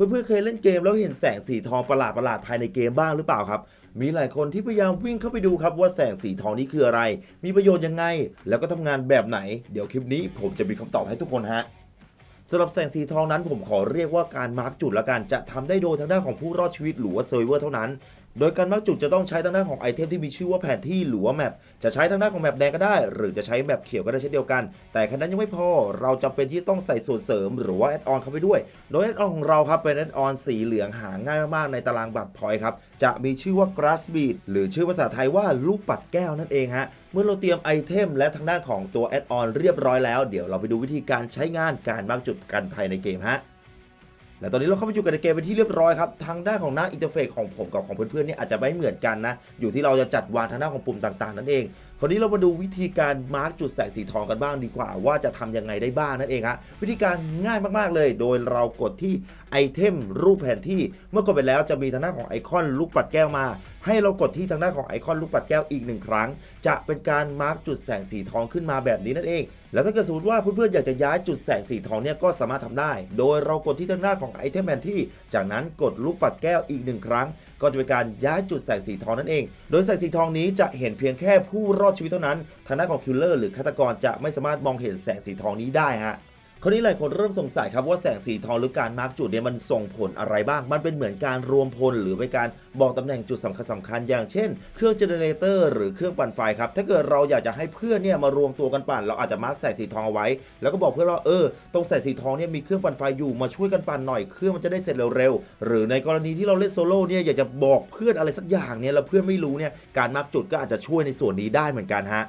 เพื่อนๆเคยเล่นเกมแล้วเห็นแสงสีทองประหลาดประหลาดภายในเกมบ้างหรือเปล่าครับ มีหลายคนที่พยายามวิ่งเข้าไปดูครับว่าแสงสีทองนี้คืออะไร มีประโยชน์ยังไง แล้วก็ทำงานแบบไหน เดี๋ยวคลิปนี้ผมจะมีคำตอบให้ทุกคนฮะสำหรับแสงสีทองนั้นผมขอเรียกว่าการมาร์กจุดละกัน จะทำได้โดยทางด้านของผู้รอดชีวิตหรือว่าเซอร์เวอร์เท่านั้นโดยการมาร์กจุดจะต้องใช้ทางด้านของไอเทมที่มีชื่อว่าแผนที่หรือว่าแมปจะใช้ทางด้านของแมปแดงก็ได้ หรือจะใช้แมปเขียวก็ได้เช่นเดียวกัน แต่แค่นั้นยังไม่พอเราจำเป็นที่ต้องใส่ส่วนเสริมหรือว่าแอดออนเข้าไปด้วย โดยแอดออนของเราครับเป็นแอดออนสีเหลืองหาง่ายมากๆในตารางบัตรพอยครับจะมีชื่อว่า grass bead หรือชื่อภาษาไทยว่าลูกปัดแก้วนั่นเองฮะเมื่อเราเตรียมไอเทมและทางด้านของตัวแอดออนเรียบร้อยแล้ว เดี๋ยวเราไปดูวิธีการใช้งานการมาร์กจุดกันภายในเกมฮะ และตอนนี้เราเข้าไปอยู่กันในเกมเป็นที่เรียบร้อยครับทางด้านของหน้าอินเทอร์เฟซของผมกับของเพื่อนๆเนี่ยอาจจะไม่เหมือนกันนะอยู่ที่เราจะจัดวางทางด้านของปุ่มต่างๆ นั่นเอง คราวนี้เรามาดูวิธีการมาร์กจุดแสงสีทองกันบ้างดีกว่า ว่าจะทำยังไงได้บ้างนั่นเองฮะวิธีการง่ายมากๆเลย โดยเรากดที่ไอเทมรูปแผนที่ เมื่อกดไปแล้วจะมีทางด้าของไอคอนลูกปัดแก้วมา ให้เรากดที่ทางด้าของไอคอนลูกปัดแก้วอีกหนึ่งครั้ง จะเป็นการมาร์กจุดแสงสีทองขึ้นมาแบบนี้นั่นเอง แล้วถ้าเกิดสมมติว่าเพื่อนๆอยากจะย้ายจุดแสงสีทองเนี่ยก็สามารถทำได้ โดยเรากดที่ทางด้าของไอเทมแผนที่ จากนั้นกดลูกปัดแก้วอีกหนึ่งครั้ง ก็จะเป็นการย้ายจุดแสงสีทองนั่นเอง โดยแสงสีทองนี้จะเห็นเพียงแค่ผู้รอดชีวิตเท่านั้นทางด้านของคิลเลอร์หรือฆาตกรจะไม่สามารถมองเห็นแสงสีทองนี้ได้ฮะ คราวนี้หลายคนเริ่มสงสัยครับว่าแสงสีทองหรือการมาร์กจุดเนี่ยมันส่งผลอะไรบ้าง มันเป็นเหมือนการรวมพลหรือเป็นการบอกตำแหน่งจุดสำคัญสำคัญอย่างเช่น เครื่องเจเนเรเตอร์หรือเครื่องปั่นไฟครับ ถ้าเกิดเราอยากจะให้เพื่อนเนี่ยมารวมตัวกันปั่น เราอาจจะมาร์กแสงสีทองเอาไว้ แล้วก็บอกเพื่อนว่าเออ ตรงแสงสีทองเนี่ยมีเครื่องปั่นไฟอยู่มาช่วยกันปั่นหน่อยเครื่องมันจะได้เสร็จเร็วๆหรือในกรณีที่เราเล่นโซโล่เนี่ยอยากจะบอกเพื่อนอะไรสักอย่างเนี่ยแล้วเพื่อนไม่รู้เนี่ยการมาร์กจุดก็อาจจะช่วยในส่วนนี้ได้เหมือนกันฮะ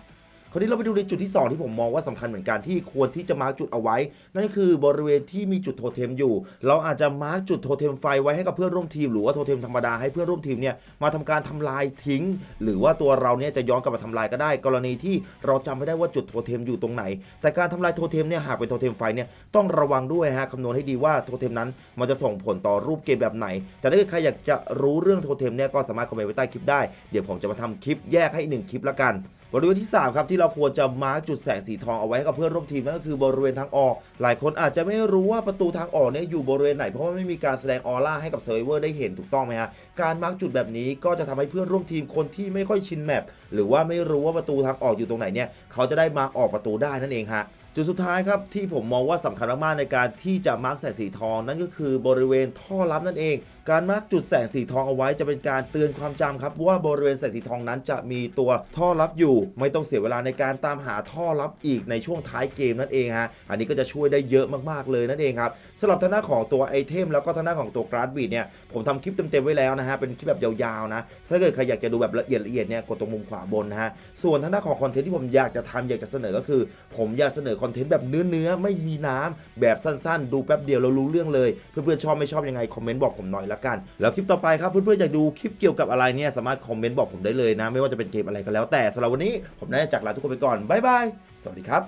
คราวนี้เราไปดูในจุดที่ 2 ที่ผมมองว่าสำคัญเหมือนกันที่ควรที่จะมาร์กจุดเอาไว้ นั่นก็คือบริเวณที่มีจุดโทเทมอยู่ เราอาจจะมาร์กจุดโทเทมไฟไว้ให้กับเพื่อนร่วมทีมหรือว่าโทเทมธรรมดาให้เพื่อนร่วมทีมเนี่ยมาทำการทำลายทิ้ง หรือว่าตัวเราเนี่ยจะย้อนกลับมาทำลายก็ได้ กรณีที่เราจำไม่ได้ว่าจุดโทเทมอยู่ตรงไหน แต่การทำลายโทเทมเนี่ยหากเป็นโทเทมไฟเนี่ยต้องระวังด้วยฮะคำนวณให้ดีว่าโทเทมนั้นมันจะส่งผลต่อรูปเกมแบบไหน แต่ถ้าเกิดใครอยากจะรู้เรื่องโทเทมเนี่ยก็สามารถคอมเมนต์ไว้ใต้คลิปได้เดี๋ยวผมจะมาทำคลิปแยกให้หนึ่งคลิปละกัน บริเวณที่ 3 ครับที่เราควรจะมาร์กจุดแสงสีทองเอาไว้ให้กับเพื่อนร่วมทีมนั่นก็คือบริเวณทางออก หลายคนอาจจะไม่รู้ว่าประตูทางออกเนี่ยอยู่บริเวณไหนเพราะว่าไม่มีการแสดงออร่าให้กับเซิร์ฟเวอร์ได้เห็นถูกต้องไหมฮะการมาร์กจุดแบบนี้ก็จะทำให้เพื่อนร่วมทีมคนที่ไม่ค่อยชินแมปหรือว่าไม่รู้ว่าประตูทางออกอยู่ตรงไหนเนี่ยเขาจะได้มาออกประตูได้นั่นเองฮะจุดสุดท้ายครับที่ผมมองว่าสำคัญมากๆในการที่จะมาร์กแสงสีทองนั่นก็คือบริเวณท่อลับนั่นเองการมาร์กจุดแสงสีทองเอาไว้จะเป็นการเตือนความจำครับว่าบริเวณแสงสีทองนั้นจะมีตัวท่อลับอยู่ ไม่ต้องเสียเวลาในการตามหาท่อลับอีกในช่วงท้ายเกมนั่นเองฮะอันนี้ก็จะช่วยได้เยอะมากๆเลยนั่นเองครับสำหรับทางด้านของตัวไอเทมแล้วก็ทางด้านของตัวกราฟบีดเนี่ยผมทำคลิปเต็มๆไว้แล้วนะฮะเป็นคลิปแบบยาวๆนะถ้าเกิดใครอยากจะดูแบบละเอียดละเอียดเนี่ยกดตรงมุมขวาบนนะฮะส่วนทางด้านของคอนเทนต์ที่ผมอยากจะทำอยากจะเสนอก็คือ ผมอยากเสนอคอนเทนต์แบบเนื้อเนื้อๆไม่มีน้ำแบบสั้นๆ ดูแป๊บเดียวเรารู้เรื่องเลยเพื่อนๆชอบไม่ชอบยังไงคอมเมนต์บอกผมหน่อยละกัน แล้วคลิปต่อไปครับเพื่อนๆอยากดูคลิปเกี่ยวกับอะไรเนี่ยสามารถคอมเมนต์บอกผมได้เลยนะ ไม่ว่าจะเป็นเกมอะไรก็แล้วแต่สำหรับวันนี้ผมน่าจะจากลาทุกคนไปก่อนบ๊ายบายสวัสดีครับ